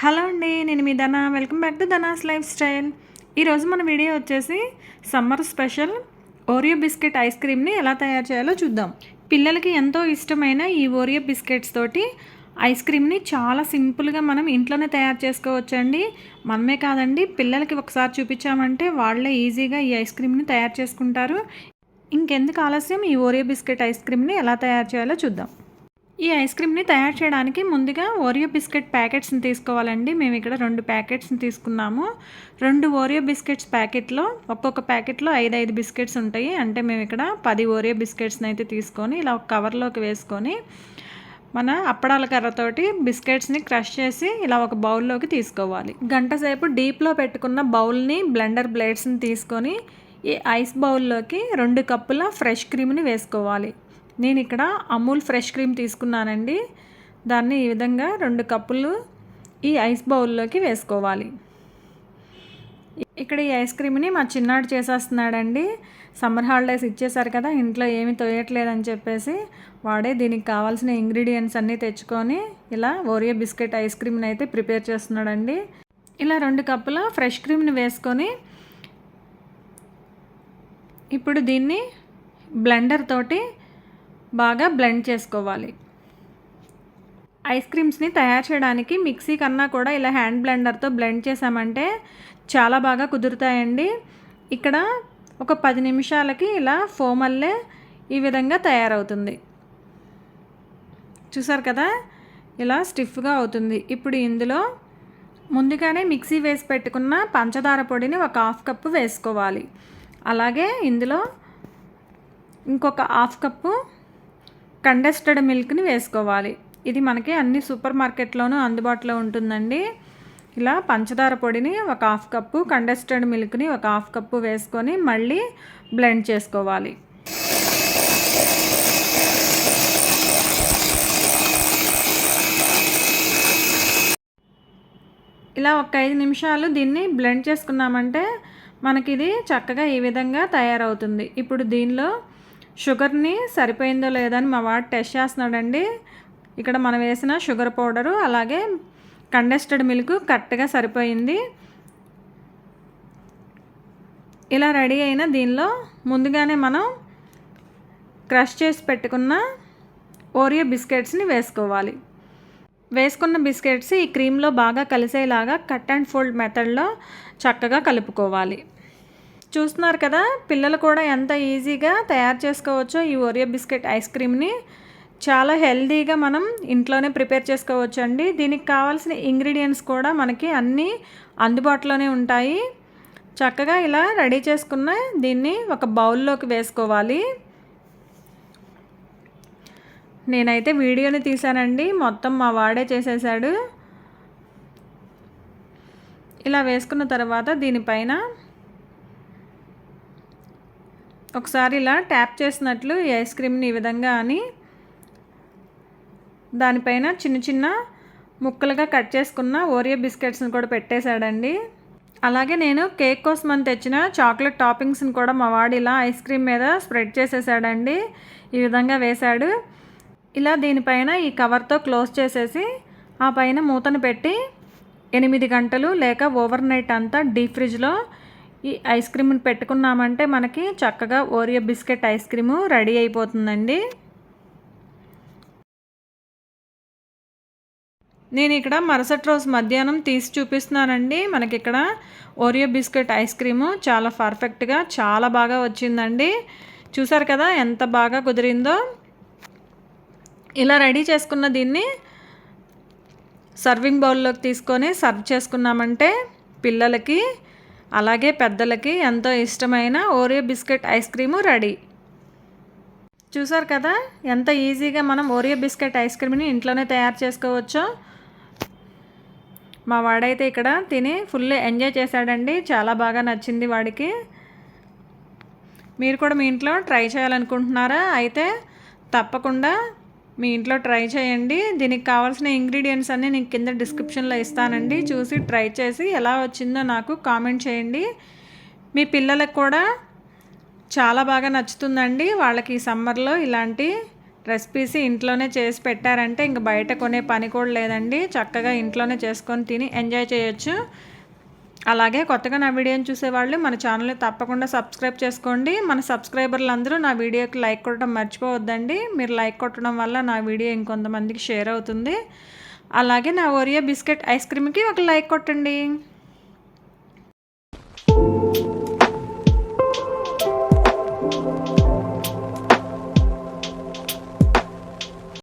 Hello అండి నేను మీ Dhana. Welcome back to Dhana's lifestyle. ఈరోజు మన వీడియో వచ్చేసి summer special Oreo biscuit ice క్రీమ్ని ఎలా తయారు చేయాలో చూద్దాం. పిల్లలకి ఎంతో ఇష్టమైన ఈ ఓరియో బిస్కెట్స్ తోటి ఐస్ క్రీమ్ని చాలా సింపుల్గా మనం ఇంట్లోనే తయారు చేసుకోవచ్చండి. మనమే కాదండి పిల్లలకి ఒకసారి చూపించామంటే వాళ్ళే ఈజీగా ఈ ఐస్ క్రీమ్ని తయారు చేసుకుంటారు. ఇంకెందుకు ఆలస్యం? ఈ ఓరియో బిస్కెట్ ఐస్ క్రీమ్ని ఎలా తయారు చేయాలో చూద్దాం. ఈ ఐస్ క్రీమ్ని తయారు చేయడానికి ముందుగా ఓరియో బిస్కెట్ ప్యాకెట్స్ని తీసుకోవాలండి. మేము ఇక్కడ రెండు ప్యాకెట్స్ని తీసుకున్నాము. రెండు ఓరియో బిస్కెట్స్ ప్యాకెట్లో ఒక్కొక్క ప్యాకెట్లో ఐదు ఐదు బిస్కెట్స్ ఉంటాయి. అంటే మేము ఇక్కడ పది ఓరియో బిస్కెట్స్ని అయితే తీసుకొని ఇలా ఒక కవర్లోకి వేసుకొని మన అప్పడాల కర్రతోటి బిస్కెట్స్ని క్రష్ చేసి ఇలా ఒక బౌల్లోకి తీసుకోవాలి. గంట సేపు డీప్లో పెట్టుకున్న బౌల్ని బ్లెండర్ బ్లేడ్స్ని తీసుకొని ఈ ఐస్ బౌల్లోకి రెండు కప్పుల ఫ్రెష్ క్రీమ్ని వేసుకోవాలి. నేను ఇక్కడ అమూల్ ఫ్రెష్ క్రీమ్ తీసుకున్నానండి. దాన్ని ఈ విధంగా రెండు కప్పులు ఈ ఐస్ బౌల్లోకి వేసుకోవాలి. ఇక్కడ ఈ ఐస్ క్రీమ్ని మా చిన్నాడు చేసేస్తున్నాడండి. సమ్మర్ హాలిడేస్ ఇచ్చేసారు కదా ఇంట్లో ఏమి తోయట్లేదని చెప్పేసి వాడే దీనికి కావాల్సిన ఇంగ్రీడియంట్స్ అన్నీ తెచ్చుకొని ఇలా ఓరియో బిస్కెట్ ఐస్ క్రీమ్ని అయితే ప్రిపేర్ చేస్తున్నాడండి. ఇలా రెండు కప్పుల ఫ్రెష్ క్రీమ్ని వేసుకొని ఇప్పుడు దీన్ని బ్లెండర్ తోటి బాగా బ్లెండ్ చేసుకోవాలి. ఐస్ క్రీమ్స్ని తయారు చేయడానికి మిక్సీ కన్నా కూడా ఇలా హ్యాండ్ బ్లెండర్తో బ్లెండ్ చేసామంటే చాలా బాగా కుదురుతాయండి. ఇక్కడ ఒక పది నిమిషాలకి ఇలా ఫోమల్లే ఈ విధంగా తయారవుతుంది. చూసారు కదా? ఇలా స్టిఫ్గా అవుతుంది. ఇప్పుడు ఇందులో ముందుగానే మిక్సీ వేసి పెట్టుకున్న పంచదార పొడిని ఒక హాఫ్ కప్పు వేసుకోవాలి. అలాగే ఇందులో ఇంకొక హాఫ్ కప్పు కండెస్టెడ్ మిల్క్ని వేసుకోవాలి. ఇది మనకి అన్ని సూపర్ మార్కెట్లోనూ అందుబాటులో ఉంటుందండి. ఇలా పంచదార పొడిని ఒక హాఫ్ కప్పు కండెస్టెడ్ మిల్క్ని ఒక హాఫ్ కప్పు వేసుకొని మళ్ళీ బ్లెండ్ చేసుకోవాలి. ఇలా ఒక ఐదు నిమిషాలు దీన్ని బ్లెండ్ చేసుకున్నామంటే మనకి ఇది చక్కగా ఈ విధంగా తయారవుతుంది. ఇప్పుడు దీనిలో షుగర్ని సరిపోయిందో లేదో అని మా వాడు టెస్ట్ చేస్తున్నాడండి. ఇక్కడ మనం వేసిన షుగర్ పౌడరు అలాగే కండెస్టెడ్ మిల్క్ కరెక్ట్గా సరిపోయింది. ఇలా రెడీ అయిన దీనిలో ముందుగానే మనం క్రష్ చేసి పెట్టుకున్న ఓరియో బిస్కెట్స్ని వేసుకోవాలి. వేసుకున్న బిస్కెట్స్ ఈ క్రీమ్లో బాగా కలిసేలాగా కట్ అండ్ ఫోల్డ్ మెథడ్లో చక్కగా కలుపుకోవాలి. చూస్తున్నారు కదా పిల్లలు కూడా ఎంత ఈజీగా తయారు చేసుకోవచ్చో ఈ ఒరియో బిస్కెట్ ఐస్ క్రీమ్ని. చాలా హెల్దీగా మనం ఇంట్లోనే ప్రిపేర్ చేసుకోవచ్చు అండి దీనికి కావాల్సిన ఇంగ్రీడియంట్స్ కూడా మనకి అన్నీ అందుబాటులోనే ఉంటాయి. చక్కగా ఇలా రెడీ చేసుకున్న దీన్ని ఒక బౌల్లోకి వేసుకోవాలి. నేనైతే వీడియోని తీశానండి. మొత్తం మా వాడే చేసేసాడు ఇలా వేసుకున్న తర్వాత దీనిపైన ఒకసారి ఇలా ట్యాప్ చేసినట్లు ఈ ఐస్ క్రీమ్ని ఈ విధంగా అని దానిపైన చిన్న చిన్న ముక్కలుగా కట్ చేసుకున్న ఓరియో బిస్కెట్స్ని కూడా పెట్టేశాడండి. అలాగే నేను కేక్ కోసం అని తెచ్చిన చాక్లెట్ టాపింగ్స్ని కూడా మా వాడు ఇలా ఐస్ క్రీమ్ మీద స్ప్రెడ్ చేసేసాడండి. ఈ విధంగా వేశాడు. ఇలా దీనిపైన ఈ కవర్తో క్లోజ్ చేసేసి ఆ పైన మూతను పెట్టి ఎనిమిది గంటలు లేక ఓవర్ నైట్ అంతా డీప్ ఫ్రిడ్జ్లో ఈ ఐస్ క్రీమ్ని పెట్టుకున్నామంటే మనకి చక్కగా Oreo biscuit ice cream ready అయిపోతుందండి. నేను ఇక్కడ మరుసటి రోజు మధ్యాహ్నం తీసి చూపిస్తున్నానండి. మనకి ఇక్కడ ఓరియో బిస్కెట్ ఐస్ క్రీము చాలా పర్ఫెక్ట్గా చాలా బాగా వచ్చిందండి. చూసారు కదా ఎంత బాగా కుదిరిందో. ఇలా రెడీ చేసుకున్న దీన్ని సర్వింగ్ బౌల్లోకి తీసుకొని సర్వ్ చేసుకున్నామంటే పిల్లలకి అలాగే పెద్దలకి ఎంతో ఇష్టమైన Oreo biscuit ice cream ready. చూసారు కదా? ఎంత ఈజీగా మనం ఓరియో బిస్కెట్ ఐస్ క్రీమ్ని ఇంట్లోనే తయారు చేసుకోవచ్చో. మా వాడైతే ఇక్కడ తిని ఫుల్ ఎంజాయ్ చేశాడండి. చాలా బాగా నచ్చింది వాడికి. మీరు కూడా మీ ఇంట్లో ట్రై చేయాలనుకుంటున్నారా? అయితే తప్పకుండా మీ ఇంట్లో ట్రై చేయండి. దీనికి కావాల్సిన ఇంగ్రీడియంట్స్ అన్నీ నేను కింద డిస్క్రిప్షన్లో ఇస్తానండి. చూసి ట్రై చేసి ఎలా వచ్చిందో నాకు కామెంట్ చేయండి. మీ పిల్లలకు కూడా చాలా బాగా నచ్చుతుందండి. వాళ్ళకి ఈ సమ్మర్లో ఇలాంటి రెసిపీస్ ఇంట్లోనే చేసి పెట్టారంటే ఇంక బయట కొనే పని కూడా లేదండి. చక్కగా ఇంట్లోనే చేసుకొని తిని ఎంజాయ్ చేయొచ్చు. అలాగే కొత్తగా నా వీడియోని చూసేవాళ్ళు మన ఛానల్ని తప్పకుండా సబ్స్క్రైబ్ చేసుకోండి. మన సబ్స్క్రైబర్లు అందరూ నా వీడియోకి లైక్ కొట్టడం మర్చిపోవద్దండి. మీరు లైక్ కొట్టడం వల్ల నా వీడియో ఇంకొంతమందికి షేర్ అవుతుంది. అలాగే నా ఓరియో బిస్కెట్ ఐస్ క్రీమ్కి ఒక లైక్ కొట్టండి.